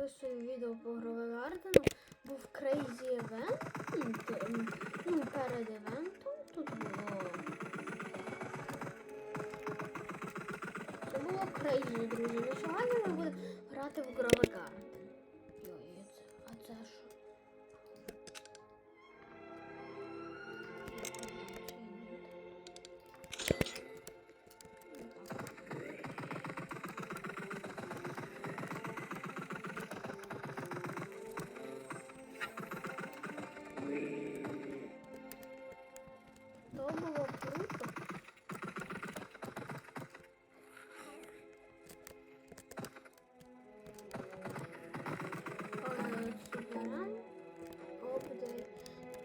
записую відео по Гровегардену, був Crazy Event. м, т- м, Ну, перед івентом тут було. Це було Crazy, друзі. Ну сьогодні ми будемо грати в Грове То було круто. Апдейт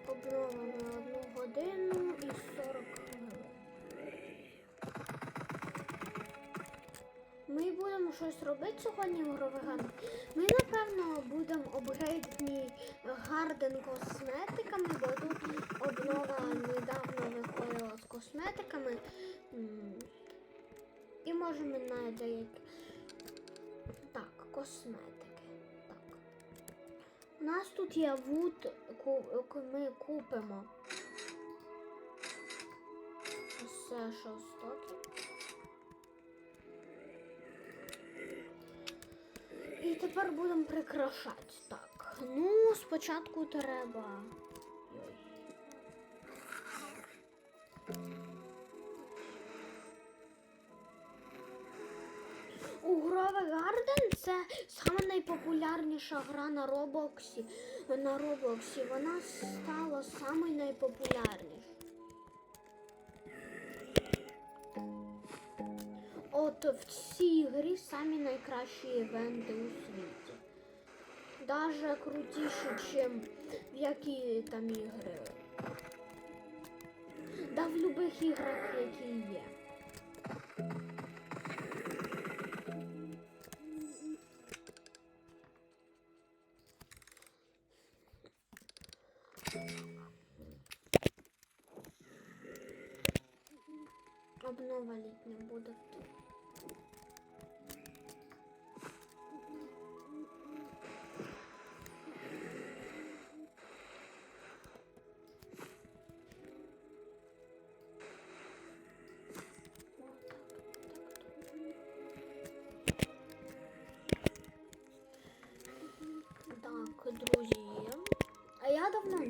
обнова на одну годину і 40 хвилин. Ми будемо щось робити сьогодні в Гровиган. Ми, напевно, будемо апгрейдні гарден косметиками, бо тут обнова недавно косметиками. І можемо на деякі. Так, косметики. Так. У нас тут є вуд, ми купимо. Все шостоки. І тепер будемо прикрашати. Так. Ну, спочатку треба. Гарден це саме найпопулярніша гра на Роблоксі. На Роблоксі вона стала саме найпопулярнішою. От в цій грі самі найкращі івенти у світі. Даже крутіше, ніж в які там ігри. Да в будь-яких іграх, які є.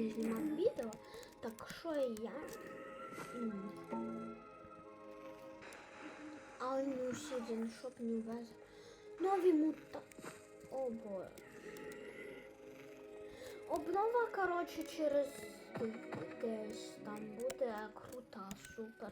Не знімав відео, так що я. але не усіден, щоб не вез. Нові мута. О боже. Обнова, коротше, через десь там буде крута, супер.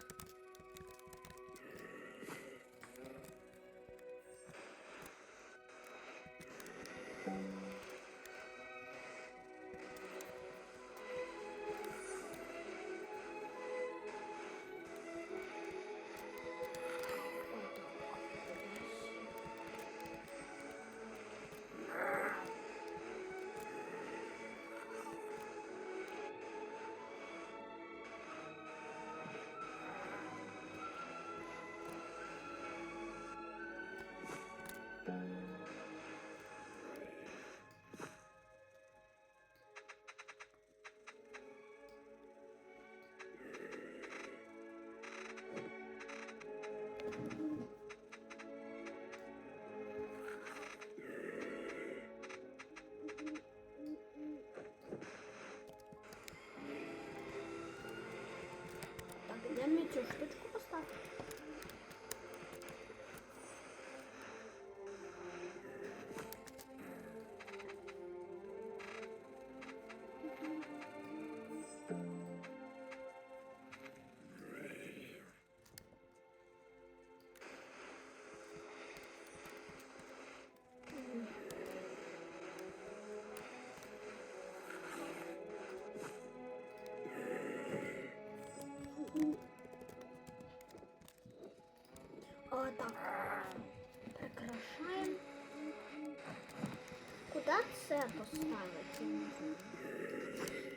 Це поставити?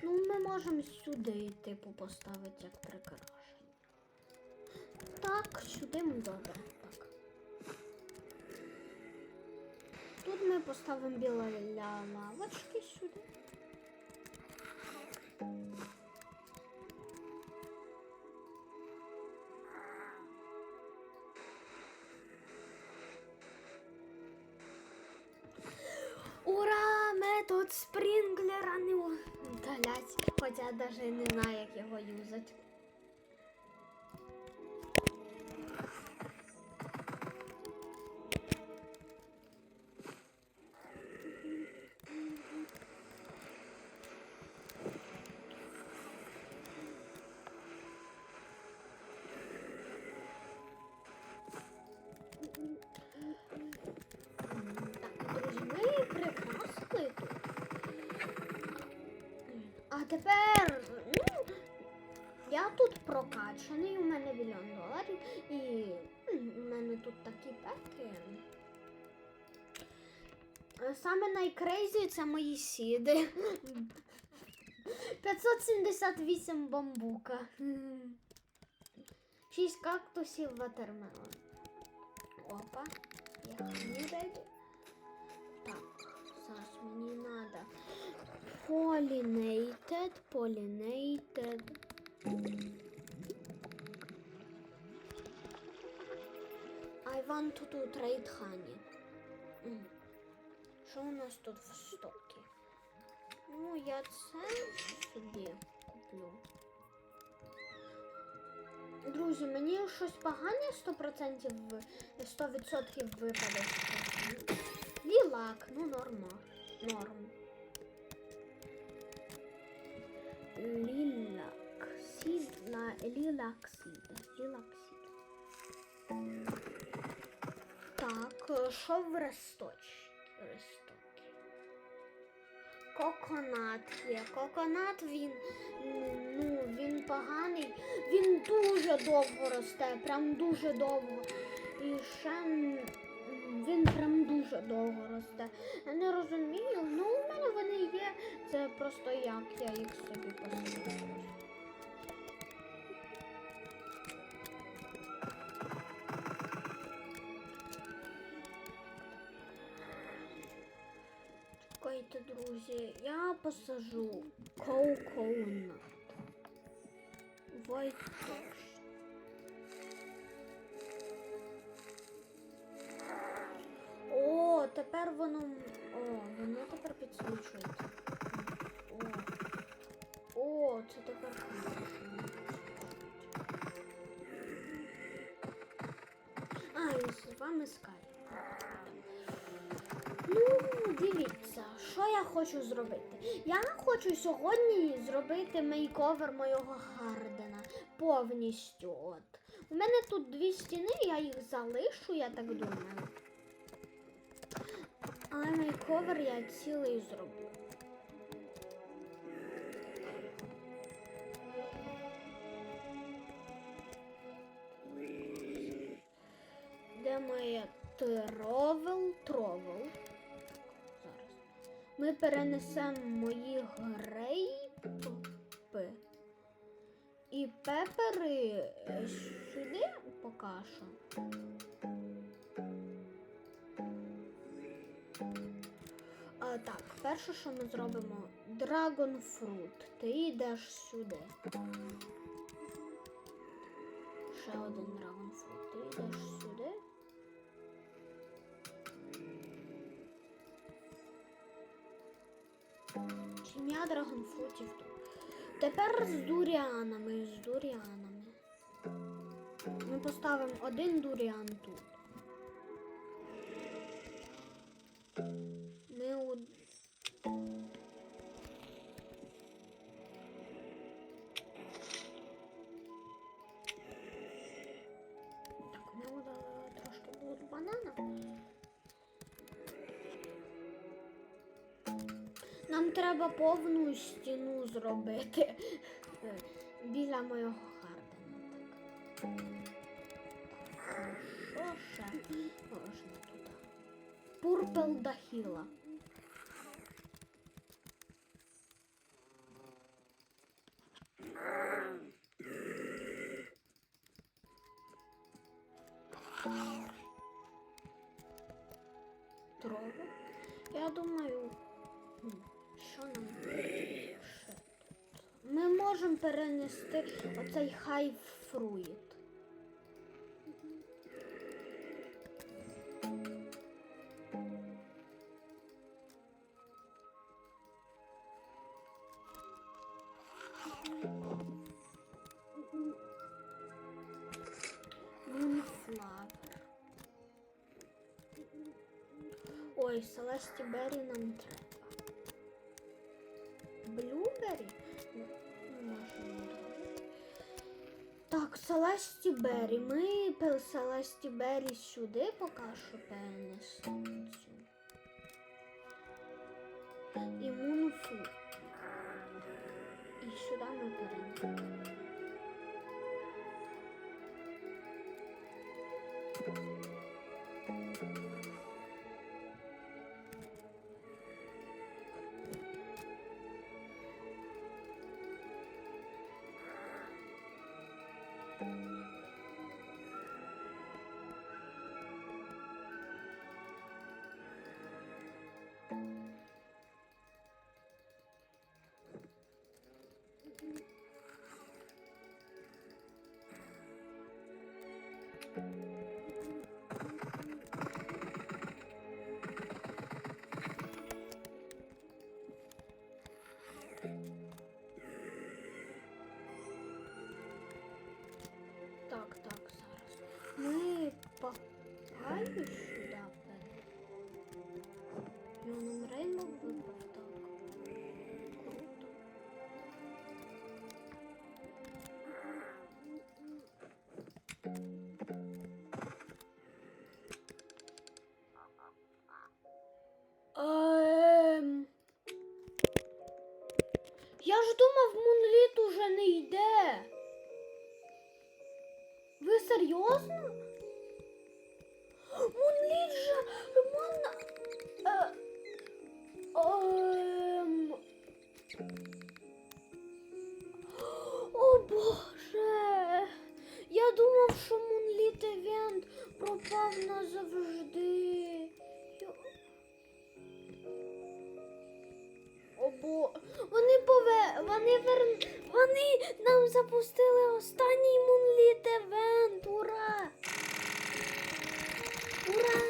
Ну, ми можемо сюди, типу, поставити як прикрашення. Так, сюди ми добре. Так. Тут ми поставимо біля лавочки сюди. Метод спрінглера не удалять, хоча я навіть не знаю, як його юзати. Тепер, ну, я тут прокачаний, у мене мільйон доларів, і у мене тут такі пеки. Саме найкрейзі це мої сіди. 578 бамбука. 6 кактусів ватермелон. Опа. Я не. Так, зараз мені надо pollinated, pollinated. I want to do trade honey. Що у нас тут в стокі? Ну, я це собі куплю. Друзі, мені щось погане 100% в- 100% випаде. Лілак, ну норма. Норм. Лілак. Сід на лілак сід. Лілак сід. Так, е, що в ресточі? Рестокі. Коконат є. Коконат він, ну, він поганий. Він дуже довго росте, прям дуже довго. І ще він прям дуже довго росте. Я не розумію, ну у мене вони є. Це просто як я їх собі посадила. Чекайте, друзі, я посажу коукоунат. White тепер воно. О, воно тепер підсвічується. О, О це тепер. А, і з вами Скай. Ну, дивіться, що я хочу зробити. Я хочу сьогодні зробити мейковер моєго Гардена повністю. От. У мене тут дві стіни, я їх залишу, я так думаю. Але мейковер я цілий зроблю. Де моє тровел? Тровел. Зараз. Ми перенесемо мої грейпи і пепери е, сюди поки що. Так, перше, що ми зробимо, Dragon Fruit. Ти йдеш сюди. Ще один Dragon Fruit. Ти йдеш сюди. Сім'я драгонфрутів тут. Тепер з дуріанами, з дуріанами. Ми поставимо один дуріан тут. Нам треба повну стіну зробити біля моєго Хардена. Так, що ще можна туди? Пурпел Дахіла. Перенести оцей хай фруїт. Ой, Селесті Беррі нам треба. Беррі. Ми пил Селесті Беррі сюди поки що перенесемо цю. І Мунфу. І сюди ми перенесемо. Я ж думав, Мунліт уже не йде. Ви серйозно? Мунліт же Мон... Е... Ем... О Боже! Я думав, що Мунліт Евент пропав назавжди. Вони пове вони вер... вони нам запустили останній Мунліт Евент. Ура! Ура!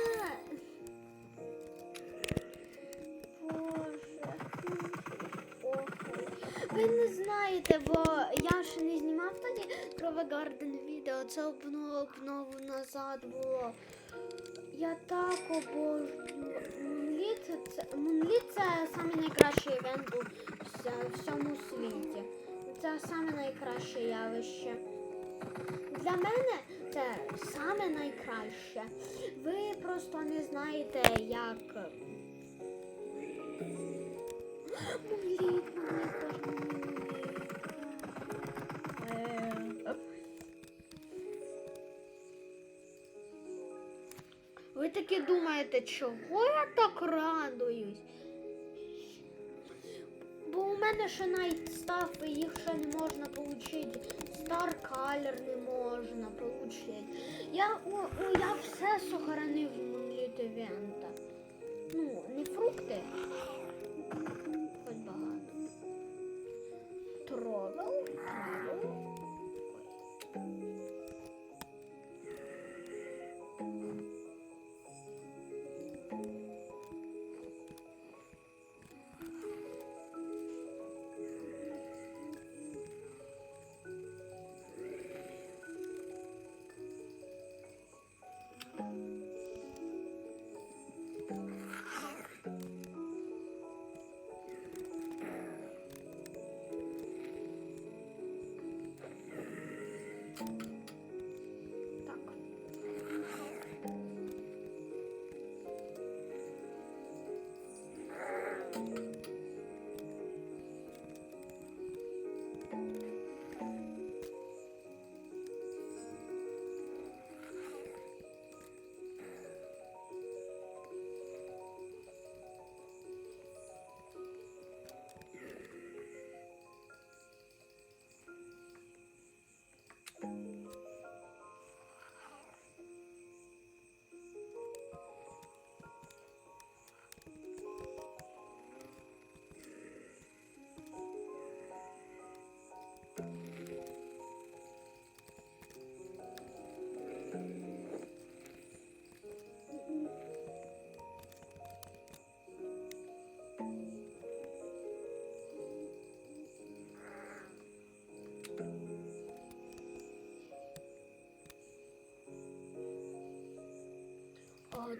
Ви не знаєте, бо я ще не знімав тоді про Вегарден відео. Це обнову обнову назад було. Я так обожнюю. Мунліт це, Мунліт це найкращий івент у всьому світі. Це саме найкраще явище. Для мене це саме найкраще. Ви просто не знаєте, як. Е. Ви таки думаєте, чого я так радуюсь? У мене ще навіть стафи, їх ще не можна отримати. Star Color не можна отримати. Я, я все сохранив в Moonlit івента. Ну, не фрукти.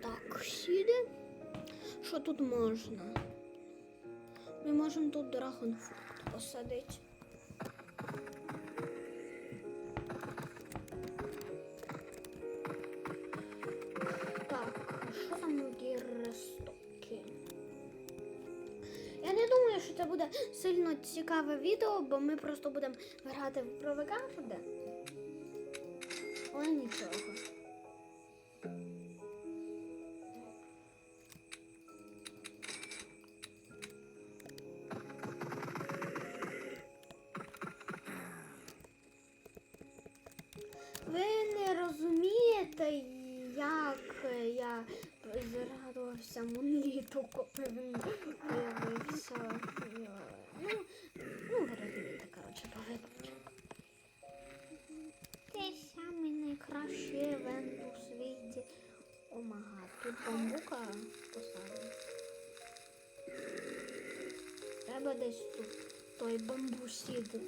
Так, сіди. Що тут можна? Ми можемо тут драгонфрукт посадити. Так, що там гірстоки? Я не думаю, що це буде сильно цікаве відео, бо ми просто будемо грати в провикарди. Але нічого. Той бамбусід.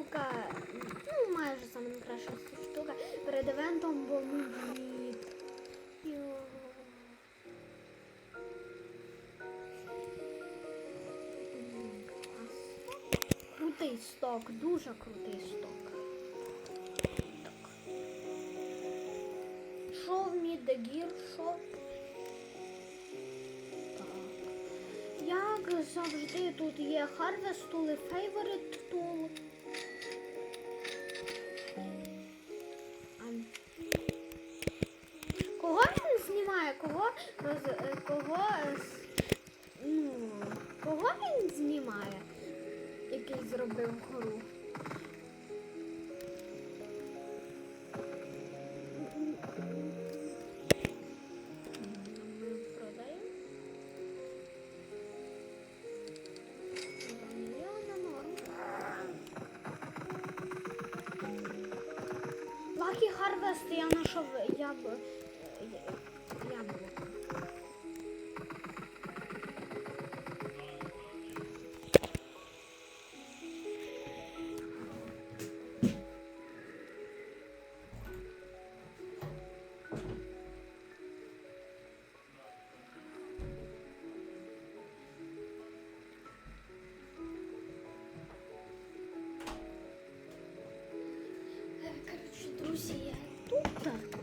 Штука, ну майже саме найкраща штука перед івентом був мій Йо. Крутий сток, дуже крутий сток. Так. В Мідегір, що? Так. Як завжди тут є Harvest Tool і Favorite Tool. Кого е, кого ну, кого він знімає? Який зробив гру? Ми продаємо. Два мільйона норм. Лакі Харвест я знайшов друзі, Тут так.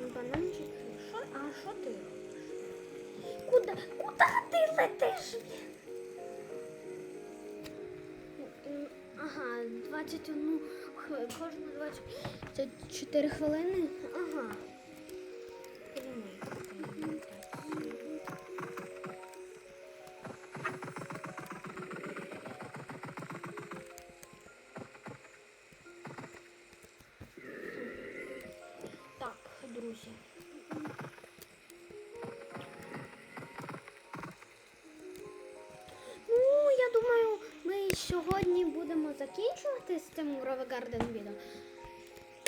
Ну, бананчик. Шо? А що ти? Куда? Куди ти летиш? Ага, 21 х- кожну 24 хвилини. Друзі. Ну, я думаю, ми сьогодні будемо закінчувати з цим Grove відео.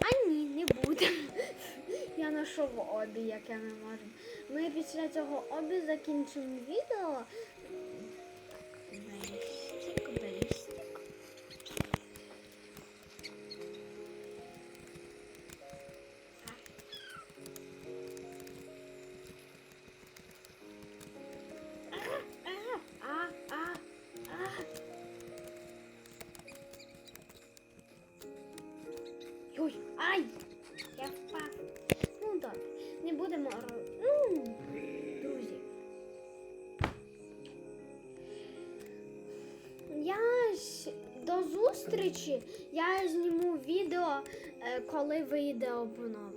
А ні, не будемо. Я знайшов обі, яке ми можемо. Ми після цього обі закінчимо відео. Зустрічі. Я зніму відео, е, коли вийде обнова.